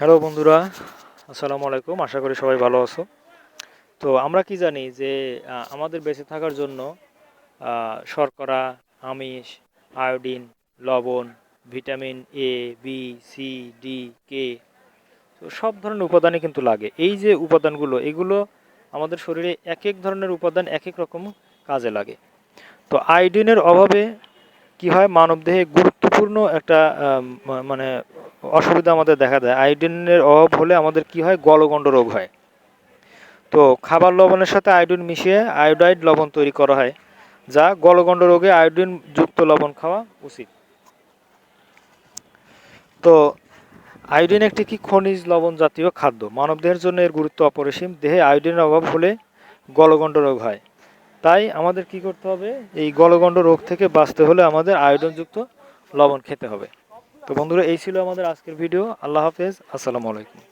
Hello বন্ধুরা, আসসালামু আলাইকুম, আশা করি সবাই ভালো আছো। তো আমরা কি জানি যে আমাদের বেঁচে থাকার জন্য শর্করা, আমিষ, আয়োডিন, লবণ, vitamin A B C D K তো সব ধরনের উপাদানই কিন্তু লাগে। এই যে উপাদানগুলো, এগুলো আমাদের শরীরে এক এক ধরনের উপাদান এক এক রকম কাজে লাগে। তো আয়োডিনের অভাবে কি হয়, মানবদেহে গুরুত্বপূর্ণ একটা মানে অসুবিধা আমাদের দেখা দেয়। আয়োডিনের অভাব হলে আমাদের কি হয়? গলগণ্ড রোগ হয়। তো খাবার লবণের সাথে আয়োডিন মিশিয়ে আয়োডাইড লবণ তৈরি করা হয়, যা গলগণ্ড রোগে আয়োডিন যুক্ত লবণ খাওয়া উচিত। তো আয়োডিন একটি কি? খনিজ লবণ জাতীয় খাদ্য। মানবদেহের জন্য এর গুরুত্ব অপরিসীম। দেহে আয়োডিনের অভাব হলে গলগণ্ড রোগ হয়। তাই আমাদের কি করতে হবে? এই গলগণ্ড রোগ থেকে বাঁচতে হলে আমাদের আয়োডিনযুক্ত লবণ খেতে হবে। তো বন্ধুরা এই ছিল আমাদের আজকের ভিডিও আল্লাহ হাফেজ। আসসালামু আলাইকুম।